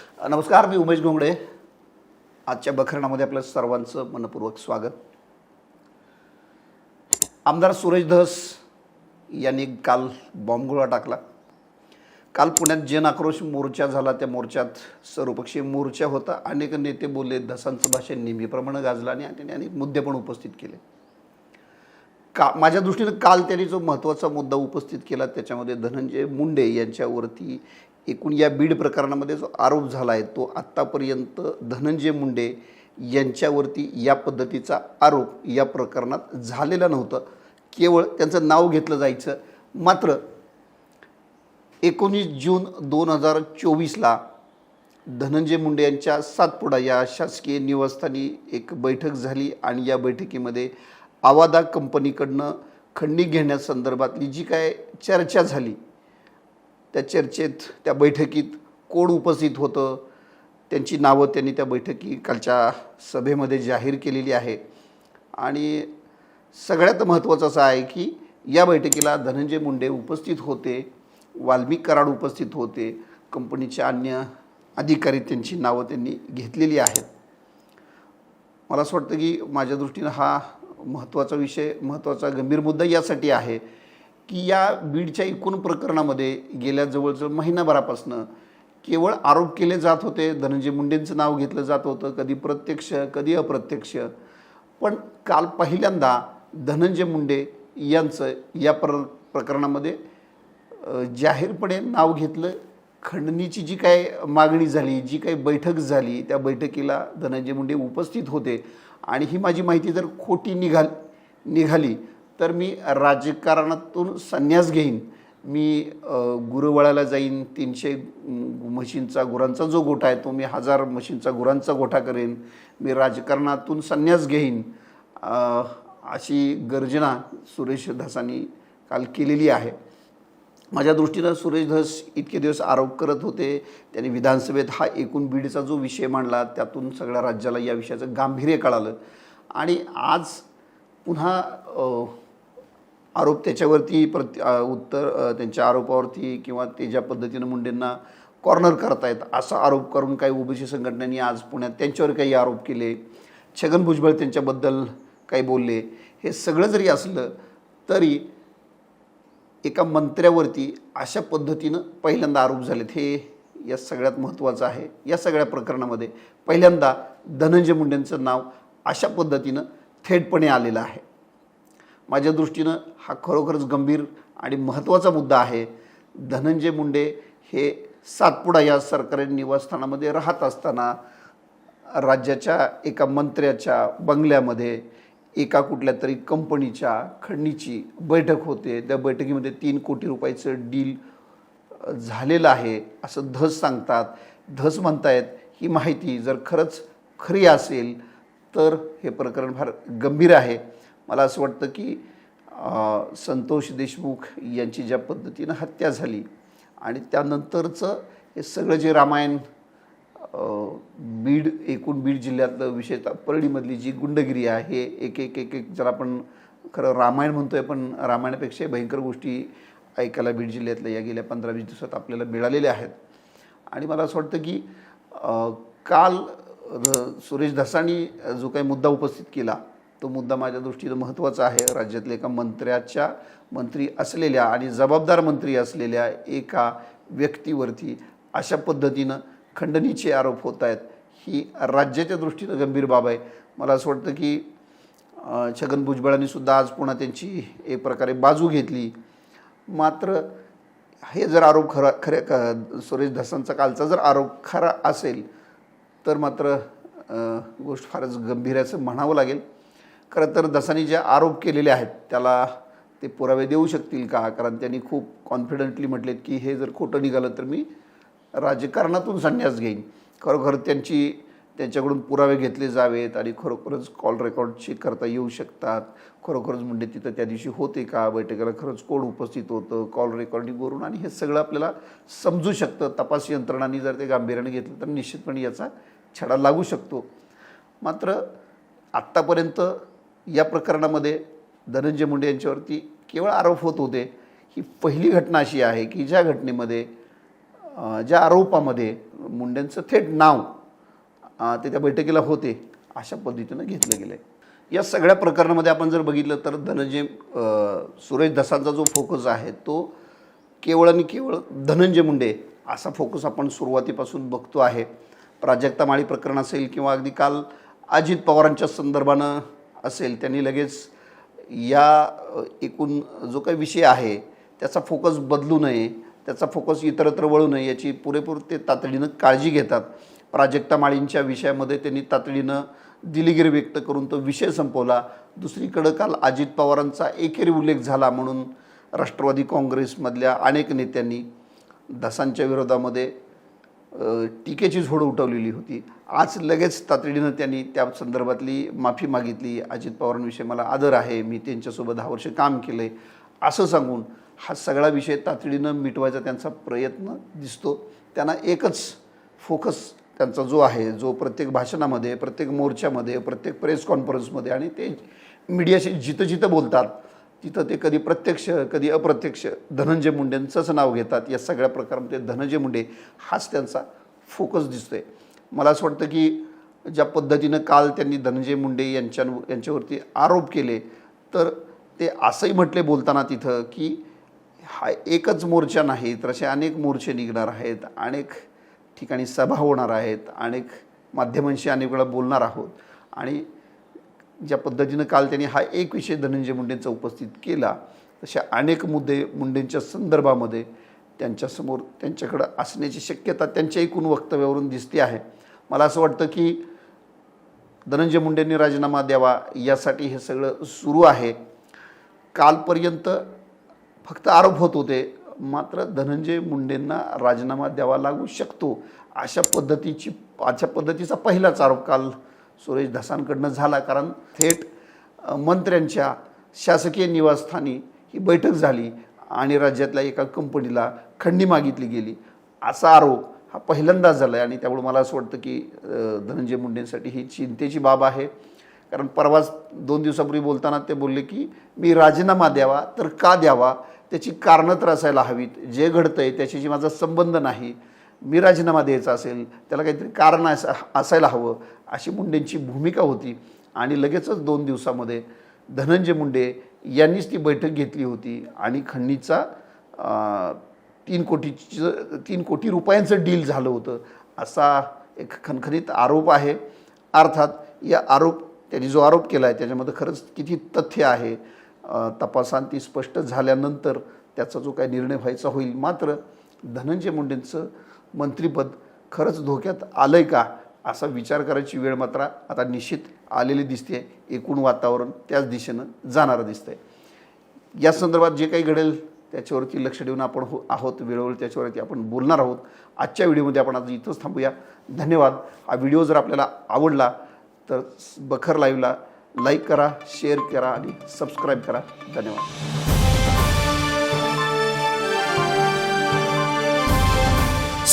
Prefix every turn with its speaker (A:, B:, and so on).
A: नमस्कार मी उमेश घोंगडे. आजच्या बखरणामध्ये आपल्या सर्वांचं मनपूर्वक स्वागत. आमदार सुरेश धस यांनी काल बॉम्बगोळा टाकला. काल पुण्यात जन आक्रोश मोर्चा झाला. त्या मोर्चात सर्वपक्षीय मोर्चा होता. अनेक नेते बोलले धसांचं भाषण नेहमीप्रमाणे गाजलं आणि त्यांनी अनेक मुद्दे पण उपस्थित केले. का माझ्या दृष्टीनं काल त्यांनी जो महत्त्वाचा मुद्दा उपस्थित केला त्याच्यामध्ये धनंजय मुंडे यांच्यावरती एकूण या बीड प्रकरणामध्ये जो आरोप झाला आहे तो आत्तापर्यंत धनंजय मुंडे यांच्यावरती या पद्धतीचा आरोप या प्रकरणात झालेला नव्हतं. केवळ त्यांचं नाव घेतलं जायचं. मात्र एकोणीस जून दोन हजार चोवीसला धनंजय मुंडे यांच्या सातपुडा या शासकीय निवासस्थानी एक बैठक झाली आणि या बैठकीमध्ये आवादा कंपनीकडनं खंडणी घेण्यासंदर्भातली जी काय चर्चा झाली त्या चर्चेत त्या बैठकीत कोण उपस्थित होतं? त्यांची नावं त्यांनी त्या बैठकी कालच्या सभेमध्ये जाहीर केलेली आहे. आणि सगळ्यात महत्त्वाचं असं आहे की या बैठकीला धनंजय मुंडे उपस्थित होते वाल्मिक कराड उपस्थित होते कंपनीचे अन्य अधिकारी त्यांची नावं त्यांनी घेतलेली आहेत. मला असं वाटतं की माझ्या दृष्टीनं हा महत्त्वाचा विषय महत्त्वाचा गंभीर मुद्दा यासाठी आहे. की या बीडच्या एकूण प्रकरणामध्ये गेल्या जवळजवळ महिनाभरापासनं केवळ आरोप केले जात होते. धनंजय मुंडेंचं नाव घेतलं जात होतं. कधी प्रत्यक्ष कधी अप्रत्यक्ष. पण काल पहिल्यांदा धनंजय मुंडे यांचं या प्र प्रकरणामध्ये जाहीरपणे नाव घेतलं. खंडणीची जी काय मागणी झाली जी काही बैठक झाली त्या बैठकीला धनंजय मुंडे उपस्थित होते. आणि ही माझी माहिती जर खोटी निघाल निघाली तर मी राजकारणातून संन्यास घेईन. मी गुरुवळाला जाईन तीनशे म्हशींचा गुरांचा जो गोठा आहे तो मी हजार म्हशींचा गुरांचा गोठा करेन. मी राजकारणातून संन्यास घेईन. अशी गर्जना सुरेश धसांनी काल केलेली आहे. माझ्या दृष्टीनं सुरेश धस इतके दिवस आरोप करत होते. त्यांनी विधानसभेत हा एकूण बीडचा जो विषय मांडला त्यातून सगळ्या राज्याला या विषयाचं गांभीर्य कळालं. आणि आज पुन्हा आरोप त्याच्यावरती प्रति उत्तर त्यांच्या आरोपावरती किंवा ते ज्या पद्धतीनं मुंडेंना कॉर्नर करतायत असा आरोप करून काही ओबीसी संघटनांनी आज पुण्यात त्यांच्यावर काही आरोप केले. छगन भुजबळ त्यांच्याबद्दल काही बोलले. हे सगळं जरी असलं तरी एका मंत्र्यावरती अशा पद्धतीनं पहिल्यांदा आरोप झालेत. हे या सगळ्यात महत्त्वाचं आहे. या सगळ्या प्रकरणामध्ये पहिल्यांदा धनंजय मुंडेंचं नाव अशा पद्धतीनं थेटपणे आलेलं आहे. माझ्या दृष्टीनं हा खरोखरच गंभीर आणि महत्त्वाचा मुद्दा आहे. धनंजय मुंडे हे सातपुडा या सरकारी निवासस्थानामध्ये राहत असताना राज्याच्या एका मंत्र्याच्या बंगल्यामध्ये एका कुठल्या तरी कंपनीच्या खंडणीची बैठक होते. त्या बैठकीमध्ये तीन कोटी रुपयाचं डील झालेलं आहे असं धस सांगतात. धस म्हणतायत ही माहिती जर खरंच खरी असेल तर हे प्रकरण फार गंभीर आहे. मला असं वाटतं की संतोष देशमुख यांची ज्या पद्धतीनं हत्या झाली आणि त्यानंतरचं हे सगळं जे रामायण बीड एकूण बीड जिल्ह्यातलं विशेषतः परळीमधली जी गुंडगिरी आहे हे एक एक एक एक जर आपण खरं रामायण म्हणतोय पण रामायणापेक्षा भयंकर गोष्टी ऐकायला बीड जिल्ह्यातल्या या गेल्या पंधरा वीस दिवसात आपल्याला मिळालेल्या आहेत. आणि मला असं वाटतं की काल र- सुरेश धसानी जो काही मुद्दा उपस्थित केला तो मुद्दा माझ्या दृष्टीनं महत्त्वाचा आहे. राज्यातल्या एका मंत्र्याच्या मंत्री असलेल्या आणि जबाबदार मंत्री असलेल्या एका व्यक्तीवरती अशा पद्धतीनं खंडणीचे आरोप होत आहेत. ही राज्याच्या दृष्टीनं गंभीर बाब आहे. मला असं वाटतं की छगन भुजबळांनी सुद्धा आज पुन्हा त्यांची एक प्रकारे बाजू घेतली. मात्र हे जर आरोप खरा खरे क सुरेश धसांचा कालचा जर आरोप खरा असेल तर मात्र गोष्ट फारच गंभीर असं म्हणावं लागेल. खरं तर दसानी जे आरोप केलेले आहेत त्याला ते पुरावे देऊ शकतील का? कारण त्यांनी खूप कॉन्फिडंटली म्हटलेत की हे जर खोटं निघालं तर मी राजकारणातून संन्यास घेईन. खरोखर त्यांची त्यांच्याकडून पुरावे घेतले जावेत आणि खरोखरच कॉल रेकॉर्ड चेक करता येऊ शकतात. खरोखरच म्हणजे तिथं त्या दिवशी होते का? बैठकीला खरंच कोण उपस्थित होतं? कॉल रेकॉर्डिंगवरून आणि हे सगळं आपल्याला समजू शकतं. तपास यंत्रणांनी जर ते गांभीर्याने घेतलं तर निश्चितपणे याचा छडा लागू शकतो. मात्र आत्तापर्यंत या प्रकरणामध्ये धनंजय मुंडे यांच्यावरती केवळ आरोप होत होते. ही पहिली घटना अशी आहे की ज्या घटनेमध्ये ज्या आरोपामध्ये मुंडेंचं थेट नाव ते त्या बैठकीला होते अशा पद्धतीनं घेतलं गेलं आहे या सगळ्या प्रकरणामध्ये आपण जर बघितलं तर धनंजय सुरेश धसांचा जो फोकस आहे तो केवळ आणि केवळ धनंजय मुंडे असा फोकस आपण सुरुवातीपासून बघतो आहे. प्राजक्ता माळी प्रकरण असेल किंवा अगदी काल अजित पवारांच्या संदर्भानं असेल त्यांनी लगेच या एकूण जो काही विषय आहे त्याचा फोकस बदलू नये त्याचा फोकस इतरत्र वळू नये याची पुरेपूर ते तातडीनं काळजी घेतात. प्राजक्ता माळींच्या विषयामध्ये त्यांनी तातडीनं दिलगिरी व्यक्त करून तो विषय संपवला. दुसरीकडं काल अजित पवारांचा एकेरी उल्लेख झाला म्हणून राष्ट्रवादी काँग्रेसमधल्या अनेक नेत्यांनी धसांच्या विरोधामध्ये टीकेची झोड उठवलेली होती. आज लगेच तातडीनं त्यांनी त्या संदर्भातली माफी मागितली. अजित पवारांविषयी मला आदर आहे. मी त्यांच्यासोबत दहा वर्ष काम केलं. आहे असं सांगून हा सगळा विषय तातडीनं मिटवायचा त्यांचा प्रयत्न दिसतो. त्यांना एकच फोकस त्यांचा जो आहे जो प्रत्येक भाषणामध्ये प्रत्येक मोर्चामध्ये प्रत्येक प्रेस कॉन्फरन्समध्ये आणि ते मीडियाशी जिथं जिथं बोलतात तिथं ते कधी प्रत्यक्ष कधी अप्रत्यक्ष धनंजय मुंडेंचंच नाव घेतात. या सगळ्या प्रकारामध्ये धनंजय मुंडे हाच त्यांचा फोकस दिसतोय. मला असं वाटतं की ज्या पद्धतीनं काल त्यांनी धनंजय मुंडे यांच्या यांच्यावरती आरोप केले तर ते असंही म्हटले बोलताना तिथं की हा एकच मोर्चा नाही तर असे अनेक मोर्चे निघणार आहेत अनेक ठिकाणी सभा होणार आहेत अनेक माध्यमांशी अनेक वेळा बोलणार आहोत. आणि ज्या पद्धतीनं काल त्यांनी हा एक विषय धनंजय मुंडेंचा उपस्थित केला तशा अनेक मुद्दे मुंडेंच्या संदर्भामध्ये त्यांच्यासमोर त्यांच्याकडं असण्याची शक्यता त्यांच्या एकूण वक्तव्यावरून दिसते आहे. मला असं वाटतं की धनंजय मुंडेंनी राजीनामा द्यावा यासाठी हे सगळं सुरू आहे. कालपर्यंत फक्त आरोप होत होते मात्र धनंजय मुंडेंना राजीनामा द्यावा लागू शकतो अशा पद्धतीची अशा पद्धतीचा पहिलाच आरोप काल सुरेश धसांकडनं झाला कारण थेट मंत्र्यांच्या शासकीय निवासस्थानी ही बैठक झाली आणि राज्यातल्या एका कंपनीला खंडी मागितली गेली. असा आरोप हा पहिल्यांदाच झाला आहे आणि त्यामुळे मला असं वाटतं की धनंजय मुंडेंसाठी ही चिंतेची बाब आहे. कारण परवाच दोन दिवसापूर्वी बोलताना ते बोलले की मी राजीनामा द्यावा तर का द्यावा? त्याची कारणं तर असायला हवीत. जे घडतं आहे त्याच्याशी माझा संबंध नाही. मी राजीनामा द्यायचा असेल त्याला काहीतरी कारण अस असायला हवं अशी मुंडेंची भूमिका होती. आणि लगेचच दोन दिवसामध्ये धनंजय मुंडे यांनीच ती बैठक घेतली होती आणि खंडणीचा तीन कोटीचं तीन कोटी रुपयांचं डील झालं होतं. असा एक खणखणीत आरोप आहे. अर्थात या आरोप त्यांनी जो आरोप केला आहे त्याच्यामध्ये खरंच किती तथ्य आहे तपासान ती स्पष्ट झाल्यानंतर त्याचा जो काही निर्णय व्हायचा होईल मात्र धनंजय मुंडेंचं मंत्रिपद खरंच धोक्यात आलं आहे का असा विचार करायची वेळ मात्र आता निश्चित आलेली दिसते एकूण वातावरण त्याच दिशेनं जाणारं दिसतंय. या संदर्भात जे काही घडेल त्याच्यावरती लक्ष देऊन आपण हो आहोत. वेळोवेळी त्याच्यावरती आपण बोलणार आहोत. आजच्या व्हिडिओमध्ये आपण आज इथंच थांबूया. धन्यवाद. हा व्हिडिओ जर आपल्याला आवडला तर बखर लाईव्हला लाईक करा शेअर करा आणि सबस्क्राईब करा. धन्यवाद.